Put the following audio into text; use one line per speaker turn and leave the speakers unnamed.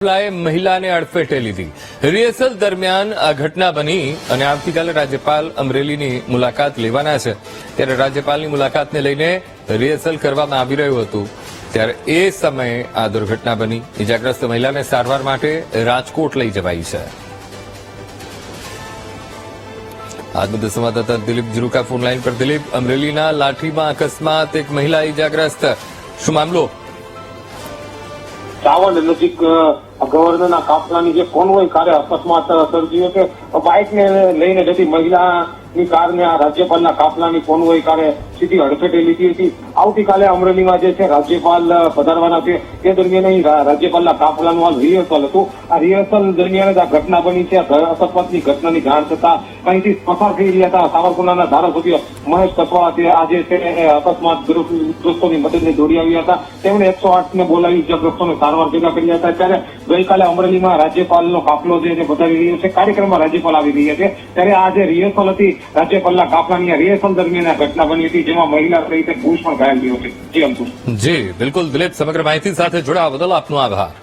મામલાએ મહિલાને અડફેટે લીધી રિહર્સલ દરમિયાન આ ઘટના બની અને આવતીકાલે રાજ્યપાલ અમરેલીની મુલાકાત લેવાના છે. ત્યારે રાજ્યપાલની મુલાકાતને લઈને રિહર્સલ કરવામાં આવી રહ્યું હતું. ત્યારે એ સમયે આ દુર્ઘટના બની. ઇજાગ્રસ્ત મહિલાને સારવાર માટે રાજકોટ લઈ જવાઈ છે. આજ મુદ્દે સંવાદદાતા દિલીપ ઝરૂકા ફોન લાઈન પર. દિલીપ, અમરેલીના લાઠીમાં અકસ્માત, એક મહિલા ઇજાગ્રસ્ત. શું મામલો?
સાવંડ નજીક ગવર્નરના કાફલાની જે કોનવોય કારે અકસ્માત સર્જ્યો કે બાઇકને લઈને જતી મહિલાની કારને આ રાજ્યપાલના કાફલાની કોનવોય કારે સીધી હડફેટે લીધી હતી. આવતીકાલે અમરેલીમાં જે છે રાજ્યપાલ પધારવાના છે. તે દરમિયાન અહીં રાજ્યપાલના કાફલાનું હાલ રિહર્સલ હતું. આ રિહર્સલ દરમિયાન જ આ ઘટના બની છે. અકસ્માતની ઘટનાની જાણ થતા અહીંથી પસાર થઈ રહ્યા હતા સાવરકુંડલાના ધારાસભ્ય મહેશ કપવા તે આજે છે અકસ્માત ગ્રસ્તોની મદદને દોડી આવ્યા હતા. તેમણે એકસો આઠ ને બોલાવી ઇજાગ્રસ્તોને સારવાર ભેગા કર્યા હતા. ત્યારે ગઈકાલે અમરેલીમાં રાજ્યપાલનો કાફલો જે છે, વધારી રહ્યો છે. કાર્યક્રમમાં રાજ્યપાલ આવી રહી છે. ત્યારે આ જે રિહર્સલ હતી, રાજ્યપાલના કાફલાની રિહર્સલ દરમિયાન ઘટના બની હતી, જેમાં મહિલા સહિત પુરુષ પણ ઘાયલ થયો છે. જી અંકુશ.
જી, બિલકુલ. દિલીપ, સમગ્ર માહિતી સાથે જોડાવા બદલ આપનો આભાર.